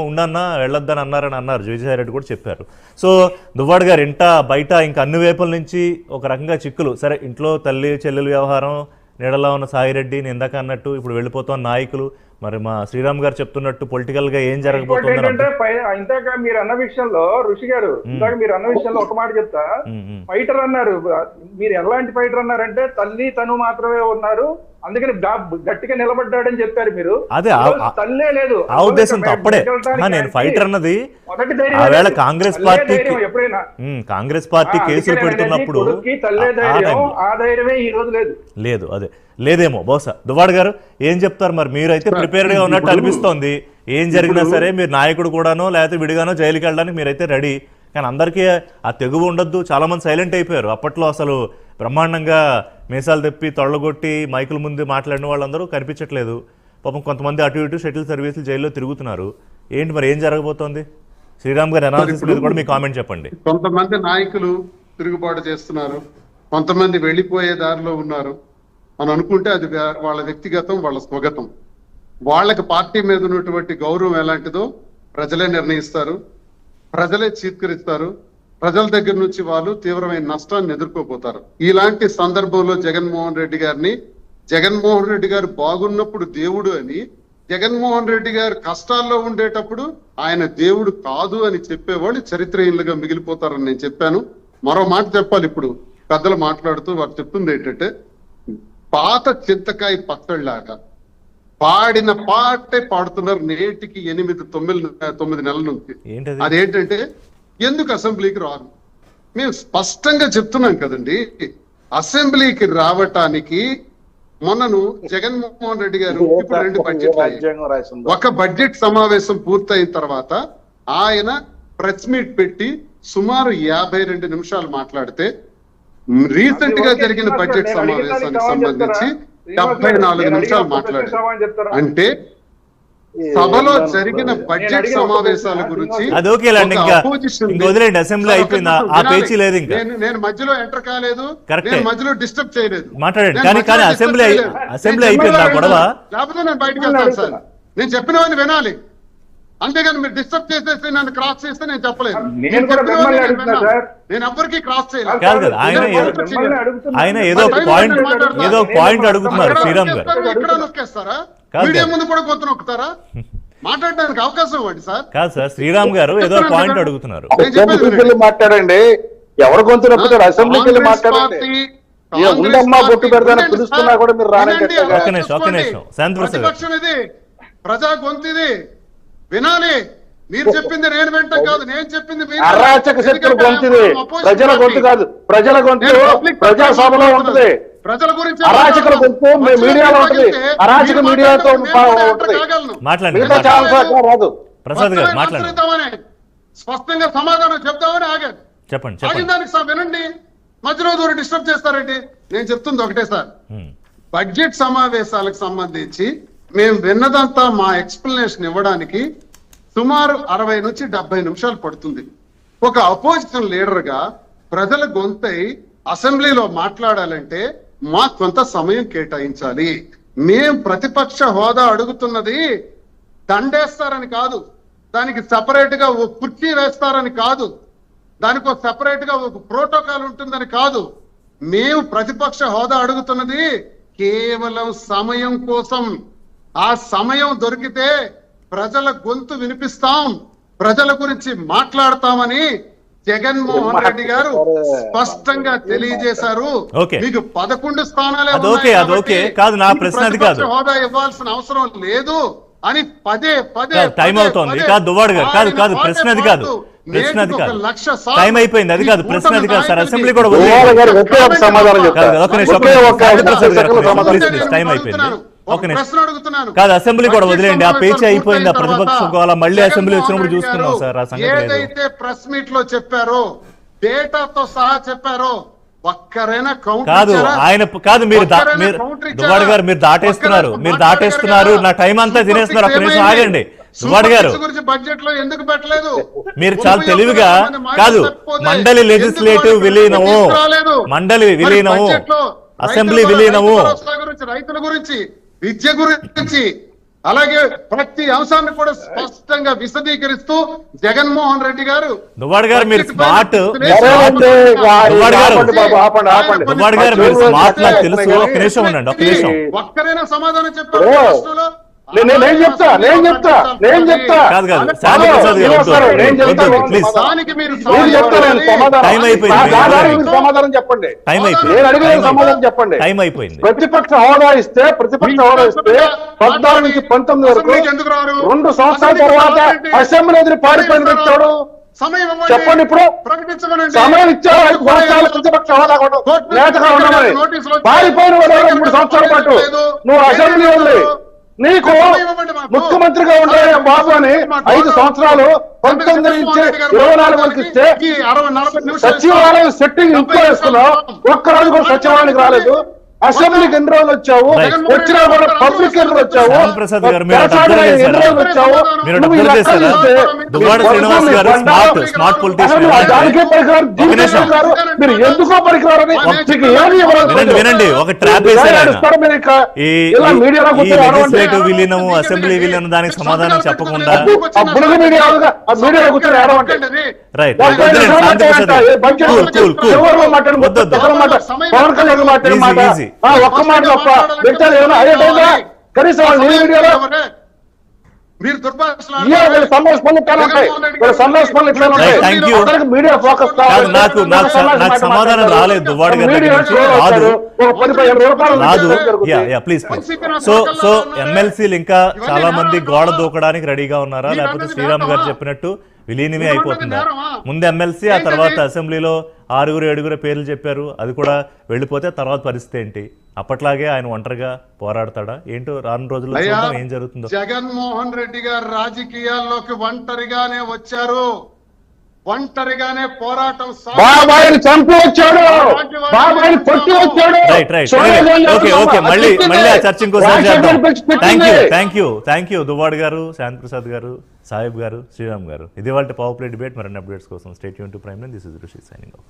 ఉండన్నా వెళ్ళొద్దని అన్నారని అన్నారు. విజయసాయి రెడ్డి కూడా చెప్పారు. సో దువ్వాడు గారు ఇంట బయట ఇంకా అన్ని వైపుల నుంచి ఒక రకంగా చిక్కులు. సరే ఇంట్లో తల్లి చెల్లెలు వ్యవహారం నీడలో ఉన్న సాయిరెడ్డి నేను ఇందాక అన్నట్టు ఇప్పుడు వెళ్ళిపోతున్న నాయకులు మరి మా శ్రీరామ్ గారు చెప్తున్నట్టు పొలిటికల్గా ఏం జరగబోతుంది ఏంటంటే పై- ఇందాక మీరు అన్న విషయంలో ఋషి గారు ఇందాక మీరు అన్న విషయంలో ఒక మాట చెప్తా. ఫైటర్ అన్నారు. మీరు ఎలాంటి ఫైటర్ అన్నారంటే తల్లి తను మాత్రమే ఉన్నారు. అందుకని గట్టిగా నిలబడ్డాడని చెప్పారు మీరు. అదే, తల్లే లేదు. ఆ ఉద్దేశంతో అప్పుడే వెళ్ళటానికి ఆ, నేను ఫైటర్ అన్నది ఆవేళ. కాంగ్రెస్ ధైర్యం ఎప్పుడైనా. కాంగ్రెస్ పార్టీ కేసులు పెడుతున్నప్పుడు తల్లే ధైర్యం ఆ ధైర్యమే ఈ రోజు లేదు. లేదు అదే. లేదేమో బహుశా. దువ్వాడు గారు ఏం చెప్తారు మరి? మీరైతే ప్రిపేర్డ్గా ఉన్నట్టు అనిపిస్తోంది. ఏం జరిగినా సరే మీరు నాయకుడు కూడానో లేకపోతే విడిగానో జైలుకి వెళ్ళడానికి మీరైతే రెడీ. కానీ అందరికీ ఆ తెగువ ఉండొద్దు. చాలా మంది సైలెంట్ అయిపోయారు. అప్పట్లో అసలు బ్రహ్మాండంగా మీసాలు తెప్పి తొళ్ళగొట్టి మైకుల ముందు మాట్లాడిన వాళ్ళందరూ కనిపించట్లేదు. పాపం కొంతమంది అటు ఇటు షటిల్ సర్వీసులు జైల్లో తిరుగుతున్నారు. ఏంటి మరి ఏం జరగబోతోంది? శ్రీరామ్ గారి అనాలిసిస్ మీద కూడా మీ కామెంట్ చెప్పండి. కొంతమంది నాయకులు తిరుగుబాటు చేస్తున్నారు. కొంతమంది వెళ్ళిపోయే దారిలో ఉన్నారు. అని అనుకుంటే అది వాళ్ళ వ్యక్తిగతం వాళ్ళ స్వగతం. వాళ్ళకి పార్టీ మీద ఉన్నటువంటి గౌరవం ఎలాంటిదో ప్రజలే నిర్ణయిస్తారు ప్రజలే చీత్కరిస్తారు ప్రజల దగ్గర నుంచి వాళ్ళు తీవ్రమైన నష్టాన్ని ఎదుర్కోపోతారు ఇలాంటి సందర్భంలో జగన్మోహన్ రెడ్డి గారిని జగన్మోహన్ రెడ్డి గారు బాగున్నప్పుడు దేవుడు అని జగన్మోహన్ రెడ్డి గారు కష్టాల్లో ఉండేటప్పుడు ఆయన దేవుడు కాదు అని చెప్పేవాళ్ళు చరిత్రహీనులుగా మిగిలిపోతారని నేను చెప్పాను. మరో మాట చెప్పాలి ఇప్పుడు. పెద్దలు మాట్లాడుతూ వారు చెప్తుంది ఏంటంటే పాత చింతకాయ పచ్చళ్ళలాగా. పాడిన పాటే పాడుతున్నారు నేటికి ఎనిమిది తొమ్మిది తొమ్మిది నెలల నుంచి. ఏంటది? అదేంటంటే ఎందుకు అసెంబ్లీకి రారు? మేము స్పష్టంగా చెప్తున్నాం కదండి అసెంబ్లీకి రావటానికి మొన్నను జగన్మోహన్ రెడ్డి గారు ఇప్పుడు రెండు రాసిందో? ఒక బడ్జెట్ సమావేశం పూర్తయిన తర్వాత ఆయన ప్రెస్ మీట్ పెట్టి సుమారు యాభై రెండు నిమిషాలు మాట్లాడితే రీసెంట్గా జరిగిన బడ్జెట్ సమావేశానికి సంబంధించి? డెబ్బై నాలుగు నిమిషాలు మాట్లాడారు? అంటే ఈ సభలో జరిగిన. బడ్జెట్ సమావేశాల గురించి వదిలేండి అసెంబ్లీ అయిపోయింది ఆ పేచీ లేదు ఇంకా నేను మధ్యలో ఎంటర్ కాలేదు. నేను మధ్యలో డిస్టర్బ్ చేయలేదు మాట్లాడండి. కానీ- కానీ అసెంబ్లీ. అసెంబ్లీ అయిపోయిందా చెప్పిన గొడవ? లేకపోతే నేను బయటకు వెళ్తాను సార్ నేను చెప్పినవన్నీ వినాలి అంతేగాని మీరు డిస్టర్బ్ చేసేసి నన్ను క్రాస్ చేస్తే నేను చెప్పలేదు నేను ఎవ్వరికి క్రాస్ చేయలేదు. ఆయన ఏదో- పాయింట్. ఏదో పాయింట్. అడుగుతున్నారు శ్రీరామ్ గారు. ఎక్కడ నొక్కేస్తారా? మీడియా. ముందు కూడా గొంతు నొక్కుతారా? మాట్లాడడానికి అవకాశం ఇవ్వండి సార్. కాదు సార్ శ్రీరామ్ గారు ఏదో పాయింట్. అడుగుతున్నారు. మాట్లాడండి. ఎవరు గొంతు నొప్పుతారు అసెంబ్లీకి వెళ్ళి మాట్లాడండి. ఉండమ్మా బొట్టు పెడతాను పిలుస్తున్నా. కూడా మీరు నిమిషం. నిమిషం. ప్రజా గొంతు ఇది. వినాలి. మీరు చెప్పింది నేను వింటాం కాదు నేను చెప్పింది మీరు అరాచక శక్తుల ఎందుకంటే గొంతు ఇది I'm opposite ప్రజల. గొంతు కాదు. ప్రజల గొంతు నేను public ప్రజా పక్షాన సభలో మాట్లాడుతున్నాను. ఉంటుంది. ప్రజల గురించి అరాచక గొంతు మీ మీడియాలో ఉంటుంది. అరాచక మీడియాతో ఉంటుంది. మిగతా. ఛానల్స్ రాదు ప్రసాద్ గారు మాట్లాడండి. స్పష్టంగా సమాధానం చెప్తామని ఆగారు చెప్పండి ఆగిన చెప్పండి దానికి సార్ వినండి. మధ్యలో దూరం డిస్టర్బ్ చేస్తారండి? నేను చెప్తుంది ఒకటే సార్. బడ్జెట్ సమావేశాలకు సంబంధించి మేము విన్నదంతా మా ఎక్స్ప్లెనేషన్ ఇవ్వడానికి సుమారు అరవై నుంచి డెబ్బై నిమిషాలు పడుతుంది. ఒక అపోజిషన్ లీడర్గా ప్రజల గొంతై అసెంబ్లీలో మాట్లాడాలంటే మా కొంత సమయం కేటాయించాలి. మేం ప్రతిపక్ష హోదా అడుగుతున్నది దండేస్తారని కాదు. దానికి సపరేట్గా ఓ కుర్చీ వేస్తారని కాదు. దానికి ఒక సపరేట్గా ఒక ప్రోటోకాల్ ఉంటుందని కాదు. మేము ప్రతిపక్ష హోదా అడుగుతున్నది కేవలం సమయం కోసం. ఆ సమయం దొరికితే ప్రజల గొంతు వినిపిస్తాం ప్రజల గురించి మాట్లాడతామని జగన్మోహన్ రెడ్డి గారు స్పష్టంగా తెలియజేశారు ఓకే. మీకు పదకొండు స్థానాలే ఓకే, అది కాబట్టి ఓకే. కాదు, నా ప్రశ్న అది కాదు. హోదా ఇవ్వాల్సిన అవసరం లేదు అని పదే పదే టైం అవుతోంది. కాదు, దువ్వాడు గారు. కాదు, కాదు, ప్రశ్న అది కాదు. ప్రశ్న అది కాదు. ఒక లక్ష సార్లు టైం అయిపోయింది, అది కాదు, ప్రశ్న అది కాదు, సార్. అసెంబ్లీ కూడా. టైం అయిపోయింది కాదు అసెంబ్లీ కూడా వదిలేయండి ఆ పేచీ అయిపోయింది ఆ ప్రతిపక్ష గోళ మళ్ళీ అసెంబ్లీ వచ్చినప్పుడు గారు సార్ ఆ సంగతి ఏదైతే ప్రెస్ మీట్లో చెప్పారో డేటాతో సహా చెప్పారో ఒక్కరైనా కాదు? ఆయన కాదు మీరు దా- ఒక్కరైనా మీరు counter ఇచ్చారా? దువ్వాడు గారు మీరు దాటేస్తున్నారు మీరు దాటేస్తున్నారు? నా టైం అంతా తినేస్తున్నారు నిమిషం ఏమైంది? ఆగండి దువ్వాడు గారు సిక్స్ గురించి బడ్జెట్లో ఎందుకు పెట్టలేదు మీరు చాలా తెలివిగా కాదు మండలి లెజిస్లేటివ్ విలీనము? మండలి విలీనము అసెంబ్లీ విలీనము రైతుల గురించి విద్య గురించి అలాగే ప్రతి అంశాన్ని కూడా స్పష్టంగా విశదీకరిస్తూ జగన్మోహన్ రెడ్డి గారు దువ్వాడు గారు మీరు స్మార్ట్ దువ్వాడు గారు. మీరు స్మార్ట్ నాకు తెలుసు ఒక్క నిమిషం ఉండండి ఒక్క నిమిషం ఒక్కరైనా సమాధానం చెప్పారు? నేను- చెప్తా, నేను చెప్తా, నేను చెప్తా. కాదు కాదు. టైం అయిపోయింది. సమాధానం చెప్పండి. టైం అయిపోయింది. నేను అడిగిన సమాధానం. చెప్పండి. టైం అయిపోయింది. ప్రతిపక్ష హోదా ఇస్తే ప్రతిపక్ష హోదా ఇస్తే పద్నాలుగు నుంచి పంతొమ్మిది వరకు అసెంబ్లీకి ఎందుకు రారు? రెండు సంవత్సరాల తర్వాత అసెంబ్లీ ఎదురు పారిపోయిన వ్యక్తుడు. చెప్పండి ఇప్పుడు. సమయం ఇచ్చారు ఐదు సంవత్సరాలు ప్రతిపక్ష హోదా నేతగా ఉండమని. పారిపోయిన మూడు సంవత్సరాల పాటు. నువ్వు అసెంబ్లీ ఉంది నీకు. ముఖ్యమంత్రిగా ఉండే బాబు అని ఐదు సంవత్సరాలు పంతొమ్మిది నుంచి ఇరవై నాలుగు వరకు ఇస్తే సచివాలయం సెట్టింగ్ ఇంట్లో వేసుకున్నావు ఒక్కరోజు కూడా సచివాలయానికి రాలేదు అసెంబ్లీకి ఎన్ని రోజులు వచ్చావు. వచ్చినా కూడా పబ్లిక్ ఎన్ని వచ్చావు? ప్రసాద్ గారు ఎన్ని రోజులు వచ్చావు? స్మార్ట్ పొలిటీషియన్ దానికే పరికరాలు మీరు ఎందుకో పరికరాలని మీకు ఏమి ఇవ్వలేదు. వినండి ఒక ట్రాప్. లెజిస్లేటివ్ విలీనము అసెంబ్లీ విలీనం దానికి సమాధానం చెప్పకుండా మీడియా ఆ మీడియాలో కూర్చొని ఏడవండి. రైట్ పవన్ కళ్యాణ్ మాట. ఒక్క మాట తప్ప ఏమైనా? కనీసం వాళ్ళు మీరు నాకు సమాధానం రాలేదు నుంచి రాదు. ప్లీజ్ సో సో ఎమ్మెల్సీలు ఇంకా చాలా మంది గోడ దూకడానికి రెడీగా ఉన్నారా? లేకపోతే శ్రీరామ్ గారు చెప్పినట్టు విలీనమే అయిపోతుందా. ముందు ఎమ్మెల్సీ ఆ తర్వాత అసెంబ్లీలో ఆరుగురు ఏడుగురు పేర్లు చెప్పారు. అది కూడా వెళ్ళిపోతే తర్వాత పరిస్థితి ఏంటి? అప్పట్లాగే ఆయన ఒంటరిగా పోరాడతాడా? ఏంటో రాను రోజుల్లో ఏం జరుగుతుందో. జగన్మోహన్ రెడ్డి గారు రాజకీయాల్లోకి ఒంటరిగానే వచ్చారు. ఒంటరిగానే పోరాటం బాబాయిని చంపి వచ్చాడు బాబాయిని కొట్టి వచ్చాడు ఓకే ఓకే మళ్ళీ అతిథిని మళ్ళీ ఆ చర్చ ఇంకోసారి రాజశేఖర్ చేద్దాం. పిలిచి thank you. Thank you thank you Duvvada garu Shanti Prasad గారు సాహిబ్ గారు శ్రీరామ్ గారు. ఇది వాళ్ళ పవర్ ప్లే డిబేట్ మరిన్ని అప్డేట్స్ కోసం stay Yoon to Prime this is Rishi signing off